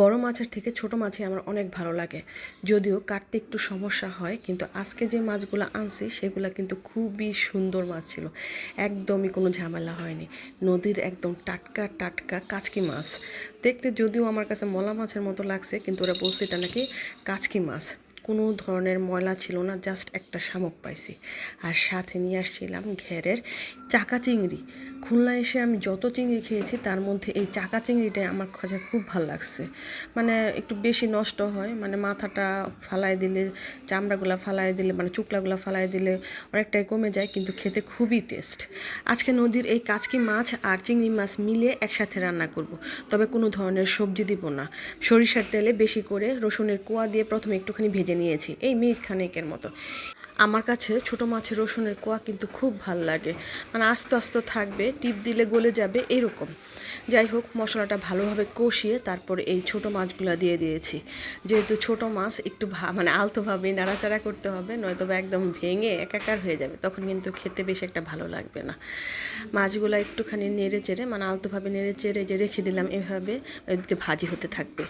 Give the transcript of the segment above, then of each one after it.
বড় মাছের থেকে ছোট মাছই আমার অনেক ভালো লাগে। যদিও কাটতে একটু সমস্যা হয়, কিন্তু আজকে যে মাছগুলো আনছি, সেগুলো কিন্তু খুবই সুন্দর মাছ ছিল। একদমই কোনো ঝামেলা হয়নি। নদীর একদম টাটকা টাটকা কাচকি মাছ। দেখতে যদিও আমার কাছে মলা মাছের মতো লাগছে, কিন্তু ওরা বলছে এটা নাকি কাচকি মাছ। কোনো ধরনের ময়লা ছিল না জাস্ট একটা শামুক পাইছি। আর সাথে নিয়ে আসছিলাম ঘেরের চাকা চিংড়ি। খুলনা এসে আমি যত চিংড়ি খেয়েছি, তার মধ্যে এই চাকা চিংড়িটাই আমার কাছে খুব ভালো লাগছে। মানে একটু বেশি নষ্ট হয় মানে মাথাটা ফালাই দিলে, চামড়াগুলা ফালাই দিলে মানে চুকলাগুলা ফালাই দিলে অনেকটাই কমে যায়, কিন্তু খেতে খুবই টেস্ট আজকে নদীর এই কাচকি মাছ আর চিংড়ি মাছ মিলিয়ে একসাথে রান্না করব। তবে কোনো ধরনের সবজি দিব না। সরিষার তেলে বেশি করে রসুনের কোয়া দিয়ে প্রথমে একটুখানি ভেজে নিয়েছি এই মিনিট খানেকের মতো। আমার কাছে ছোট মাছের রসুনের কোয়া কিন্তু খুব ভালো লাগে। মানে আস্তে আস্তে থাকবে, টিপ দিলে গলে যাবে এরকম। যাই হোক, মশলাটা ভালোভাবে কষিয়ে তারপরে এই ছোট মাছগুলো দিয়ে দিয়েছি। যেহেতু ছোট মাছ, একটু মানে আলতোভাবে নাড়াচাড়া করতে হবে, নয়তো বা একদম ভেঙে একাকার হয়ে যাবে, তখন কিন্তু খেতে বেশি একটা ভালো লাগবে না। মাছগুলো একটুখানি নেড়ে চেড়ে মানে আলতোভাবে নেড়ে চেড়ে যে রেখে দিলাম, এভাবে ভাজি হতে থাকবে।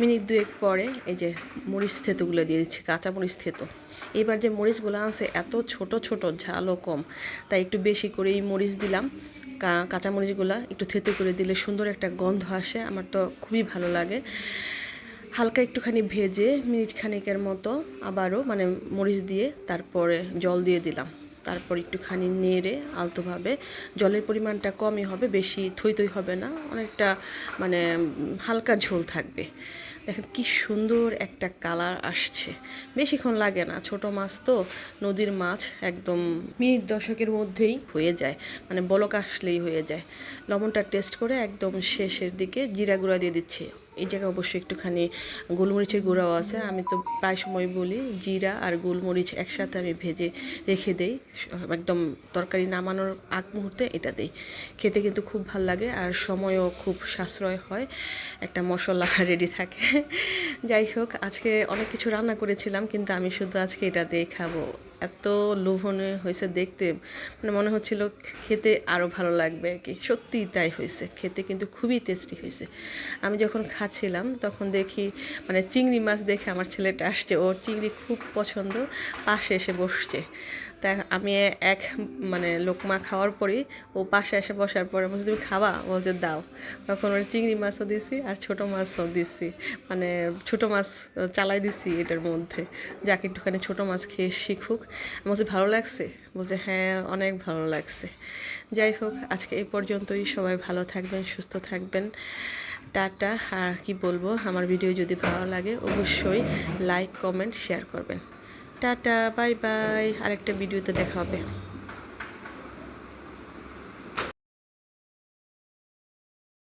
মিনিট দুয়েক পরে এই যে মরিচ থেতুগুলো দিয়ে দিচ্ছি কাঁচা মরিচ থেতো। এবার যে মরিচগুলো আছে, এত ছোট ছোট, ঝালও কম। তাই একটু বেশি করে এই মরিচ দিলাম। কা- কাঁচা মরিচগুলো একটু থেতে করে দিলে সুন্দর একটা গন্ধ আসে। আমার তো খুবই ভালো লাগে। হালকা একটুখানি ভেজে মিনিট খানিকের মতো আবারও মানে মরিচ দিয়ে তারপরে জল দিয়ে দিলাম। তারপর একটুখানি নেড়ে, আলতোভাবে। জলের পরিমাণটা কমই হবে, বেশি থই থই হবে না। অনেকটা মানে হালকা ঝোল থাকবে। দেখেন কি সুন্দর একটা কালার আসছে। বেশিক্ষণ লাগে না, ছোট মাছ তো, নদীর মাছ একদম মিনিট দশকের মধ্যেই হয়ে যায়। মানে বলক আসলেই হয়ে যায়। লবণটা টেস্ট করে একদম শেষের দিকে জিরা গুঁড়া দিয়ে দিচ্ছি। এই জায়গায় অবশ্যই একটুখানি গোলমরিচের গুঁড়াও আছে। আমি তো প্রায় সময় বলি জিরা আর গোলমরিচ একসাথে আমি ভেজে রেখে দেই। একদম তরকারি নামানোর আগ মুহূর্তে এটা দেই। খেতে কিন্তু খুব ভালো লাগে আর সময়ও খুব সাশ্রয় হয়। একটা মশলা রেডি থাকে। যাই হোক, আজকে অনেক কিছু রান্না করেছিলাম, কিন্তু আমি শুধু আজকে এটা দিয়ে খাব। এত লোভনীয় হয়েছে দেখতে। মানে মনে হচ্ছিল খেতে আরও ভালো লাগবে আর কি। সত্যিই তাই হয়েছে। খেতে কিন্তু খুবই টেস্টি হয়েছে। আমি যখন খাচ্ছিলাম তখন দেখি মানে চিংড়ি মাছ দেখে আমার ছেলেটা আসছে। ওর চিংড়ি খুব পছন্দ। পাশে এসে বসছে। তা আমি এক মানে লোকমা খাওয়ার পরেই ও পাশে এসে বসার পরে বলছে, তুমি খাবা? বলছে, দাও। তখন ওর চিংড়ি মাছও দিছি আর ছোট মাছও দিছি। মানে ছোট মাছ চালাই দিছি এটার মধ্যে। যাকে, একটুখানি ছোট মাছ খেয়ে শিখুক। বলছে, ভালো লাগছে? বলছে হ্যাঁ অনেক ভালো লাগছে। যাই হোক, আজকে এই পর্যন্তই। সবাই ভালো থাকবেন, সুস্থ থাকবেন। টাটা। আর কি বলব, আমার ভিডিও যদি ভালো লাগে, অবশ্যই লাইক, কমেন্ট, শেয়ার করবেন। Tata bye bye. আরেকটা ভিডিওতে দেখা হবে।